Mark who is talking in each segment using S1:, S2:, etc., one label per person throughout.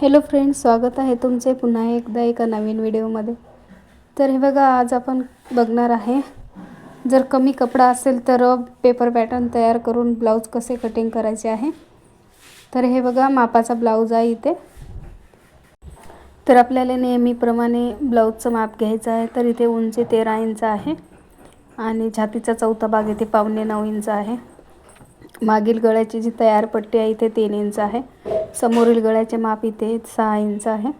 S1: Hello friends स्वागत आहे तुमचे पुन्हा एकदा एका नवीन व्हिडिओमध्ये. तर हे बघा आज आपण बघणार आहे जर कमी कपडा असेल तर पेपर पॅटर्न तयार करून ब्लाऊज कसे कटिंग करायचे आहे. तर हे बघा मापाचा ब्लाऊज आहे इथे. तर आपल्याला नेहमीप्रमाणे ब्लाऊजचं माप घ्यायचं आहे. तर इथे उंची तेरा इंच आहे आणि छातीचा चौथा भाग इथे पावणे नऊ इंच आहे. मागील गळ्याची जी तयार पट्टी आहे इथे तीन इंच आहे. समोरील गळ्याचे माप इथे सहा इंच आहे.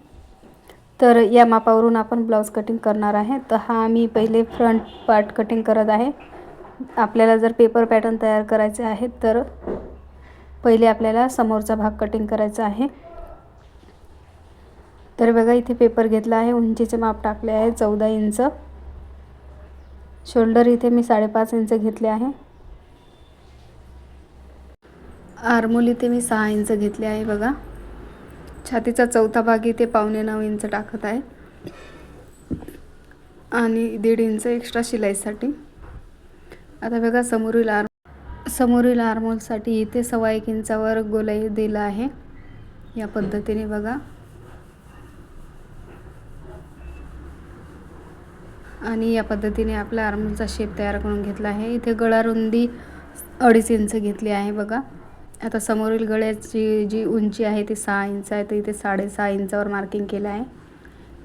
S1: तर या मापावरून आपण ब्लाऊज कटिंग करणार आहे. तर हा मी पहिले फ्रंट पार्ट कटिंग करत आहे. आपल्याला जर पेपर पॅटर्न तयार करायचे आहे तर पहिले आपल्याला समोरचा भाग कटिंग करायचा आहे. तर बघा इथे पेपर घेतला आहे. उंचीचे माप टाकले आहे चौदा इंच. शोल्डर इथे मी साडेपाच इंच घेतले आहे. आरमोली इथे मी सहा इंच घेतले आहे बघा. छातीचा चौथा भाग इथे पावणे नऊ इंच टाकत आहे. आणि दीड इंच एक्स्ट्रा शिलाईसाठी. आता बघा समोरील आर समोरील आरमोलसाठी इथे सव्वा एक इंचावर गोलाई दिला आहे. या पद्धतीने बघा. आणि या पद्धतीने आपला आर्मोलचा शेप तयार करून घेतला आहे. इथे गळा रुंदी अडीच इंच घेतली आहे बघा. आता समोरील गळ्याची जी उंची आहे ती सहा इंच आहे तर इथे साडेसहा इंचावर मार्किंग केलं आहे.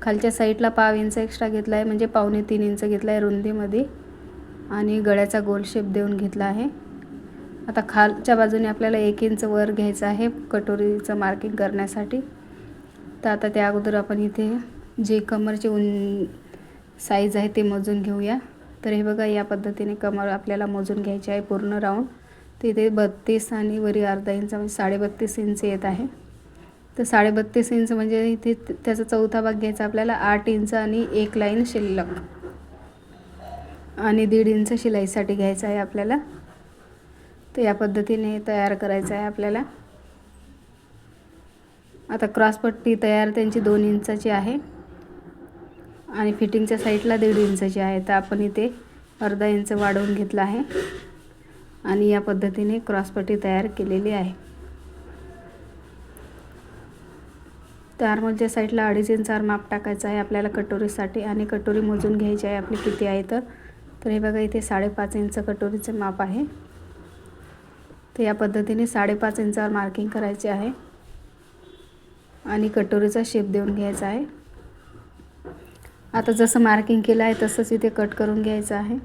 S1: खालच्या साईडला पाव इंच एक्स्ट्रा घेतला आहे म्हणजे पावणे तीन इंच घेतला आहे रुंदीमध्ये. आणि गळ्याचा गोल शेप देऊन घेतला आहे. आता खालच्या बाजूने आपल्याला एक इंच वर घ्यायचं आहे कटोरीचं मार्किंग करण्यासाठी. तर आता त्या अगोदर आपण इथे जे कमरची उं साईज आहे ते मोजून घेऊया. तर हे बघा या पद्धतीने कमर आपल्याला मोजून घ्यायची आहे पूर्ण राऊंड तिथे बत्तीस आणि वरी अर्धा इंच म्हणजे साडेबत्तीस इंच येत आहे. तर साडेबत्तीस इंच म्हणजे इथे त्याचा चौथा भाग घ्यायचा आपल्याला आठ इंच आणि एक लाईन शिल्लक. आणि दीड इंच शिलाईसाठी घ्यायचं आहे आपल्याला. तर या पद्धतीने तयार करायचं आहे आपल्याला. आता क्रॉसपट्टी तयार त्यांची दोन इंचाची आहे. आणि फिटिंगच्या साईडला दीड इंचाची आहे. तर आपण इथे अर्धा इंच वाढवून घेतला आहे. आणि या पद्धतीने क्रॉसपट्टी तयार केलेली आहे. तर आर्मलच्या साईडला अडीच इंचावर माप टाकायचं आहे आपल्याला कटोरीसाठी आणि कटोरी मोजून घ्यायची आहे आपली किती आहे तर. तर हे बघा इथे साडेपाच इंच कटोरीचं माप आहे. तर या पद्धतीने साडेपाच इंचावर मार्किंग करायचे आहे. आणि कटोरीचा शेप देऊन घ्यायचा आहे. आता जसं मार्किंग केलं आहे तसंच इथे कट करून घ्यायचं आहे.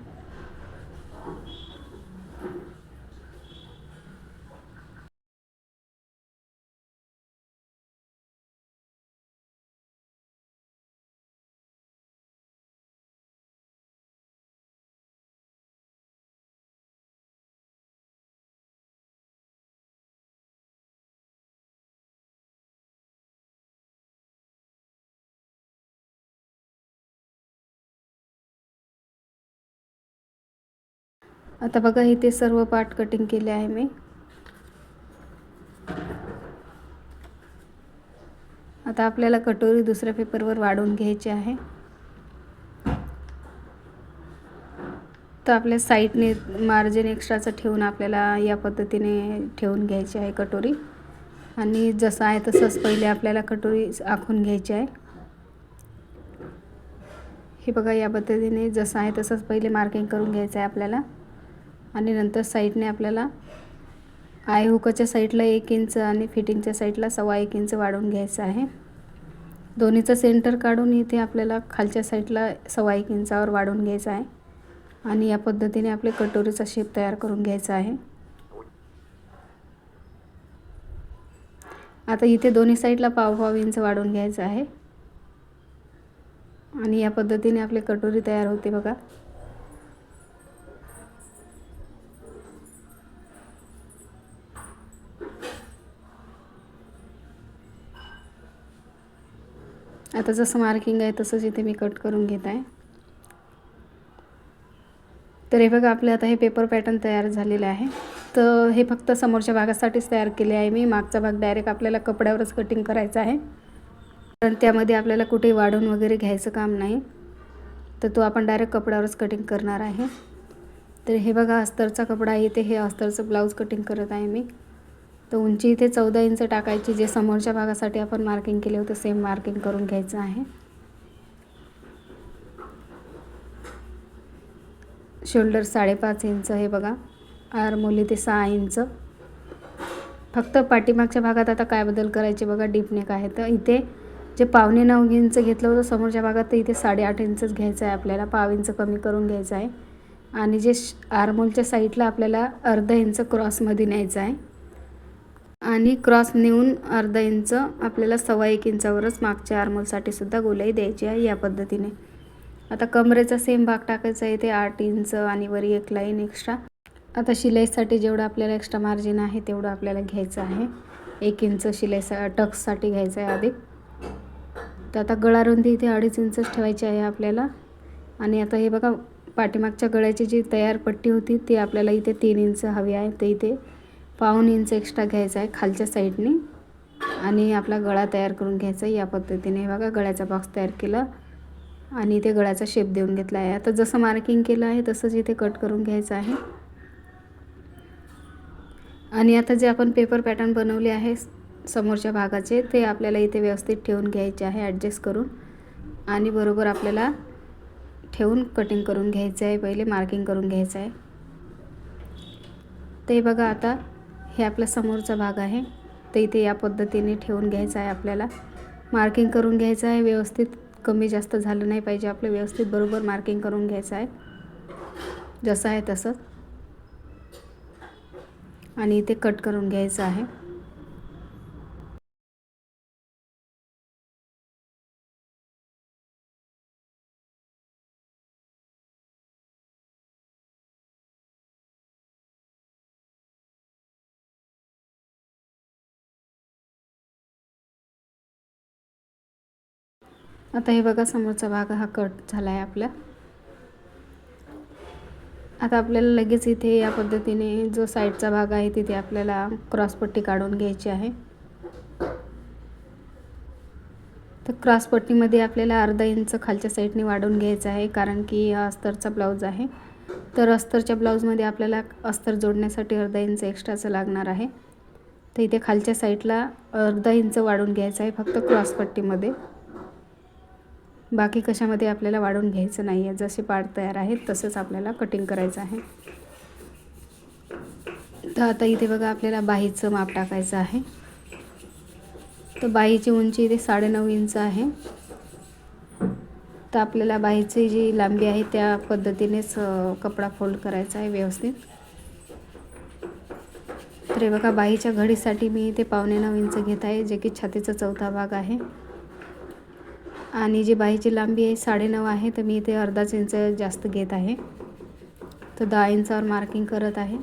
S1: आता बघा इथे सर्व पार्ट कटिंग केले आहे मी. आता आपल्याला कटोरी दुसऱ्या पेपरवर वाढवून घ्यायची आहे. तर आपल्या साईडने मार्जिन एक्स्ट्राचं ठेवून आपल्याला या पद्धतीने ठेवून घ्यायची आहे कटोरी. आणि जसं आहे तसंच पहिले आपल्याला कटोरी आखून घ्यायची आहे. हे बघा या पद्धतीने जसं आहे तसंच पहिले मार्किंग करून घ्यायचं आहे आपल्याला. आणि नंतर साईडने आपल्याला आय हुकाच्या साईडला एक इंच आणि फिटिंगच्या साईडला सव्वा एक इंच वाढवून घ्यायचं आहे. दोन्हीचं सेंटर काढून इथे आपल्याला खालच्या साईडला सव्वा एक इंचावर वाढवून घ्यायचं आहे. आणि या पद्धतीने आपले कटोरीचा शेप तयार करून घ्यायचा आहे. आता इथे दोन्ही साईडला पाव पाव इंच वाढवून घ्यायचं आहे. आणि या पद्धतीने आपले कटोरी तयार होते बघा. आता जसं मार्किंग आहे तसंच इथे मी कट करून घेत आहे. तर हे बघा आपले आता हे पेपर पॅटर्न तयार झालेलं आहे. तर हे फक्त समोरच्या भागासाठीच तयार केले आहे मी. मागचा भाग डायरेक्ट आपल्याला कपड्यावरच कटिंग करायचा आहे. कारण त्यामध्ये आपल्याला कुठे वाढून वगैरे घ्यायचं काम नाही. तर तो आपण डायरेक्ट कपड्यावरच कटिंग करणार आहे. तर हे बघा अस्तरचा कपडा आहे ते हे अस्तरचं ब्लाऊज कटिंग करत आहे मी. तर उंची इथे चौदा इंच टाकायची जे समोरच्या भागासाठी आपण मार्किंग केले होते सेम मार्किंग करून घ्यायचं आहे. शोल्डर साडेपाच इंच हे बघा. आरमोली ते सहा इंच. फक्त पाठीमागच्या भागात आता काय बदल करायचे बघा डीपनेक आहे. तर इथे जे पावणे नऊ इंच घेतलं होतं समोरच्या भागात तर इथे साडेआठ इंचच घ्यायचं आहे आपल्याला. पाव इंच कमी करून घ्यायचं आहे. आणि जे आरमोलच्या साईडला आपल्याला अर्धा इंच क्रॉसमध्ये न्यायचं आहे. आणि क्रॉस नेऊन अर्धा इंच आपल्याला सव्वा एक इंचावरच मागच्या आरमोलसाठी सुद्धा गोलाई द्यायची आहे या पद्धतीने. आता कमरेचा सेम भाग टाकायचा आहे ते आठ इंच आणि वरी एक लाईन एक्स्ट्रा आता शिलाईसाठी जेवढं आपल्याला एक्स्ट्रा मार्जिन आहे तेवढं आपल्याला घ्यायचं आहे. एक इंच शिलाई टक्ससाठी घ्यायचं आहे अधिक तर आता गळारुंदी इथे अडीच इंचच ठेवायची आहे आपल्याला. आणि आता हे बघा पाठीमागच्या गळ्याची जी तयार पट्टी होती ती आपल्याला इथे तीन इंच हवी आहे. ते इथे पाऊन इंच एक्स्ट्रा घ्यायचा आहे खालच्या साईडने. आणि आपला गळा तयार करून घ्यायचा आहे या पद्धतीने. हे बघा गळ्याचा बॉक्स तयार केला. आणि इथे गळ्याचा शेप देऊन घेतला आहे. आता जसं मार्किंग केलं आहे तसंच इथे कट करून घ्यायचं आहे. आणि आता जे आपण पेपर पॅटर्न बनवले आहे समोरच्या भागाचे ते आपल्याला इथे व्यवस्थित ठेवून घ्यायचे आहे ॲडजस्ट करून. आणि बरोबर आपल्याला ठेवून कटिंग करून घ्यायचं आहे. पहिले मार्किंग करून घ्यायचं आहे. ते बघा आता हे आपला समोरचा भाग आहे. तर इथे या पद्धतीने ठेवून घ्यायचं आहे आपल्याला. मार्किंग करून घ्यायचं आहे. व्यवस्थित कमी जास्त झालं नाही पाहिजे. आपलं व्यवस्थित बरोबर मार्किंग करून घ्यायचं आहे. जसं आहे तसंच आणि इथे कट करून घ्यायचं आहे. आता हे बघा समोरचा भाग हा कट झाला आहे आपला. आता आपल्याला लगेच इथे या पद्धतीने जो साईडचा भाग आहे तिथे आपल्याला क्रॉसपट्टी काढून घ्यायची आहे. तर क्रॉसपट्टीमध्ये आपल्याला अर्धा इंच खालच्या साईडने वाढवून घ्यायचं आहे कारण की हा अस्तरचा ब्लाऊज आहे. तर अस्तरच्या ब्लाऊजमध्ये आपल्याला अस्तर जोडण्यासाठी अर्धा इंच एक्स्ट्राचं लागणार आहे. तर इथे खालच्या साईडला अर्धा इंच वाढून घ्यायचं आहे फक्त क्रॉसपट्टीमध्ये बाकी कशामध्ये आपल्याला वाढवून घ्यायचं नाही आहे जसे पार्ट तयार आहेत तसंच आपल्याला कटिंग करायचं आहे. तर आता इथे बघा आपल्याला बाहीचं माप टाकायचं आहे. तर बाहीची उंची इथे साडेनऊ इंच आहे. तर आपल्याला बाहीची जी लांबी आहे त्या पद्धतीनेच कपडा फोल्ड करायचा आहे व्यवस्थित. तर हे बघा बाहीच्या घडीसाठी मी इथे पावणे नऊ इंच घेत आहे जे की छातीचा चौथा भाग आहे. आणि जी बाईची लांबी आहे साडेनऊ आहे तर मी इथे अर्धाच इंच जास्त घेत आहे. तर दहा इंचावर मार्किंग करत आहे.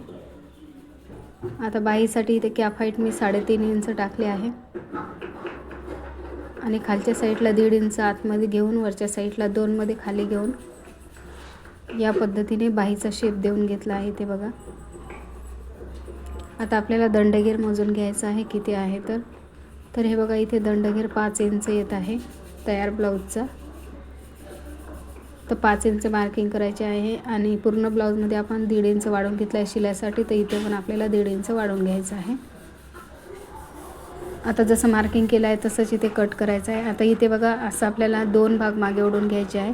S1: आता बाईसाठी इथे कॅप हाईट मी साडेतीन इंच टाकले आहे. आणि खालच्या साईडला दीड इंच आतमध्ये घेऊन वरच्या साईडला दोनमध्ये खाली घेऊन या पद्धतीने बाईचा शेप देऊन घेतला आहे ते बघा. आता आपल्याला दंडगेर मोजून घ्यायचं आहे किती आहे तर. तर हे बघा इथे दंडगेर पाच इंच येत आहे. तयार ब्लाऊजचा. तर पाच इंच मार्किंग करायचे आहे आणि पूर्ण ब्लाऊजमध्ये आपण दीड इंच वाढवून घेतलं आहे शिलायसाठी तर इथे पण आपल्याला दीड इंच वाढवून घ्यायचं आहे. आता जसं मार्किंग केलं आहे तसंच इथे कट करायचं आहे. आता इथे बघा असं आपल्याला दोन भाग मागे ओढून घ्यायचे आहे.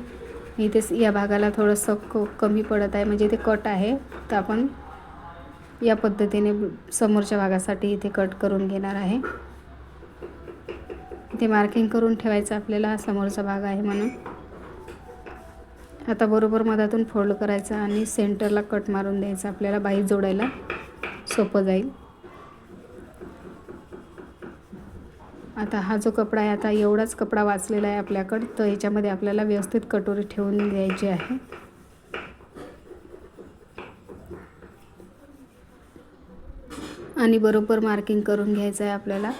S1: इथे या भागाला थोडंसं क कमी पडत आहे म्हणजे इथे कट आहे. तर आपण या पद्धतीने समोरच्या भागासाठी इथे कट करून घेणार आहे. ते मार्किंग करून ठेवायचं आपल्याला हा समोरचा भाग आहे म्हणून. आता बरोबर मधातून फोल्ड करायचा आणि सेंटरला कट मारून द्यायचा. आपल्याला बाई जोडायला सोपं जाईल. आता हा जो कपडा आहे आता एवढाच कपडा वाचलेला आहे आपल्याकडं तर याच्यामध्ये आपल्याला व्यवस्थित कटोरी ठेवून द्यायची आहे. आणि बरोबर मार्किंग करून घ्यायचं आहे आपल्याला.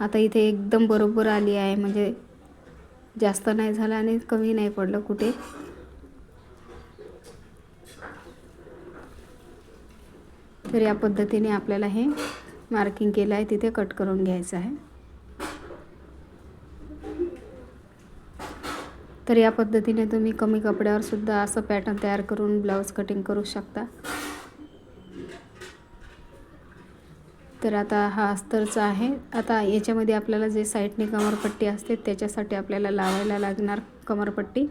S1: आता इथे एकदम बरोबर आली आहे म्हणजे जास्त नाही झालं आणि कमी नाही पडलं कुठे. तर या पद्धतीने आपल्याला हे मार्किंग केलं आहे तिथे कट करून घ्यायचं आहे. तर या पद्धतीने तुम्ही कमी कपड्यावर सुद्धा असं पॅटर्न तयार करून ब्लाऊज कटिंग करू शकता. तर आता हा अस्तरचा आहे. आता याच्यामध्ये आपल्याला जे साईडने कमरपट्टी असते त्याच्यासाठी आपल्याला लावायला लागणार कमरपट्टी.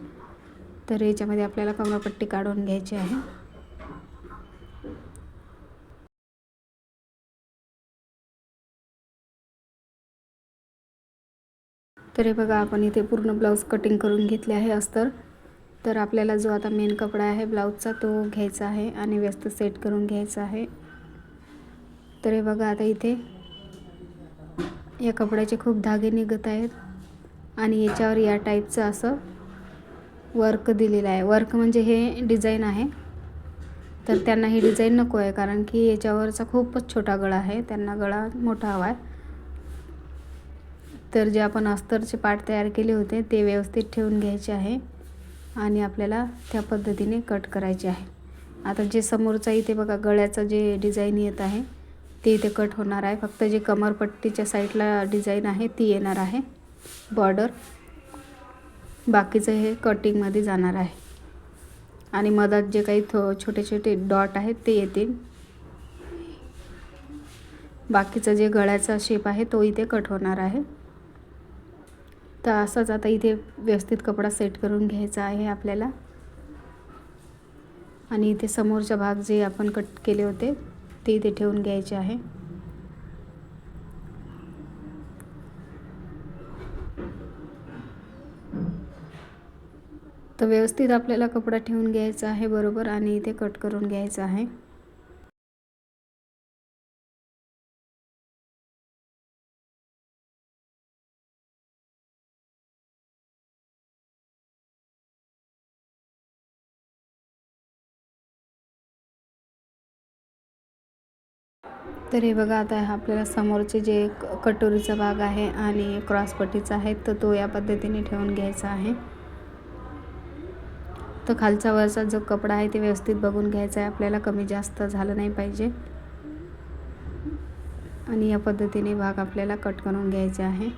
S1: तर याच्यामध्ये आपल्याला कमरपट्टी काढून घ्यायची आहे. तर हे बघा आपण इथे पूर्ण ब्लाऊज कटिंग करून घेतले आहे अस्तर. तर आपल्याला जो आता मेन कपडा आहे ब्लाऊजचा तो घ्यायचा आहे आणि व्यस्त सेट करून घ्यायचा आहे. तर हे बघा आता इथे या कपड्याचे खूप धागे निघत आहेत आणि याच्यावर या टाईपचं असं वर्क दिलेलं आहे. वर्क म्हणजे हे डिझाईन आहे. तर त्यांना ही डिझाईन नको आहे कारण की याच्यावरचा खूपच छोटा गळा आहे. त्यांना गळा मोठा हवा आहे. तर जे आपण अस्तरचे पाठ तयार केले होते ते व्यवस्थित ठेवून घ्यायचे आहे आणि आपल्याला त्या पद्धतीने कट करायचे आहे. आता जे समोरचा इथे बघा गळ्याचं जे डिझाईन येत आहे ते इथे कट होणार आहे. फक्त जे कमरपट्टीच्या साईडला डिझाईन आहे ती येणार आहे. बॉर्डर बाकीचं हे कटिंगमध्ये जाणार आहे. आणि मधात जे काही थो छोटे छोटे डॉट आहेत ते येतील. बाकीचं जे गळ्याचा शेप आहे तो इथे कट होणार आहे. तर असंच आता इथे व्यवस्थित कपडा सेट करून घ्यायचा आहे आपल्याला. आणि इथे समोरचा भाग जे आपण कट केले होते ते इथे ठेवून घ्यायचे आहे. तर व्यवस्थित आपल्याला कपडा ठेवून घ्यायचा आहे बरोबर आणि इथे कट करून घ्यायचा आहे. तर हे बघा आता आपल्याला समोरचे जे कटोरीचा भाग आहे आणि क्रॉसपट्टीचा आहे तर तो या पद्धतीने ठेवून घ्यायचा आहे. तर खालचा वरचा जो कपडा आहे ते व्यवस्थित बघून घ्यायचा आहे. आपल्याला कमी जास्त झालं नाही पाहिजे. आणि या पद्धतीने भाग आपल्याला कट करून घ्यायचे आहे.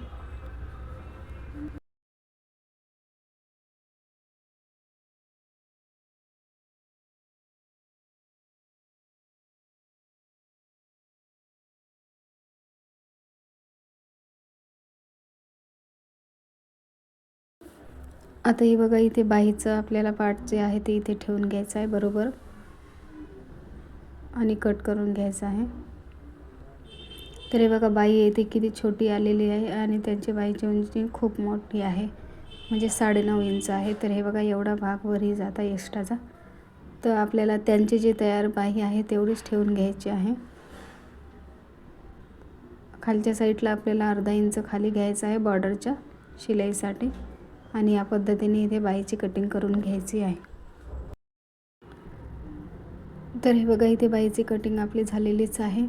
S1: आता हे बघा इथे बाईचं आपल्याला पार्ट जे आहे ते इथे ठेवून घ्यायचं आहे बरोबर? आणि कट करून घ्यायचं आहे. तर हे बघा बाई येते किती छोटी आलेली आहे आणि त्यांची बाईची उंची खूप मोठी आहे. म्हणजे साडेनऊ इंच आहे. तर हे बघा एवढा भाग वरही जाता एक्स्ट्राचा तर आपल्याला त्यांची जी तयार बाई आहे तेवढीच ठेवून घ्यायची आहे. खालच्या साईडला आपल्याला अर्धा इंच खाली घ्यायचं आहे बॉर्डरच्या शिलाईसाठी. आणि या पद्धतीने इथे बाईची कटिंग करून घ्यायची आहे. तर हे बघा इथे बाईची कटिंग आपली झालेलीच आहे.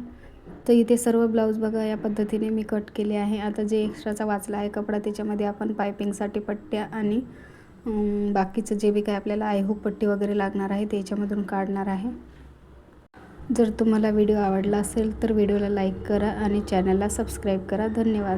S1: तर इथे सर्व ब्लाऊज बघा या पद्धतीने मी कट केले आहे. आता जे एक्स्ट्राचा वाचला आहे कपडा त्याच्यामध्ये आपण पायपिंगसाठी पट्ट्या आणि बाकीचं जे बी काय आपल्याला आयहूक पट्टी वगैरे लागणार आहे त्याच्यामधून काढणार आहे. जर तुम्हाला व्हिडिओ आवडला असेल तर व्हिडिओला लाईक करा आणि चॅनलला सबस्क्राईब करा. धन्यवाद.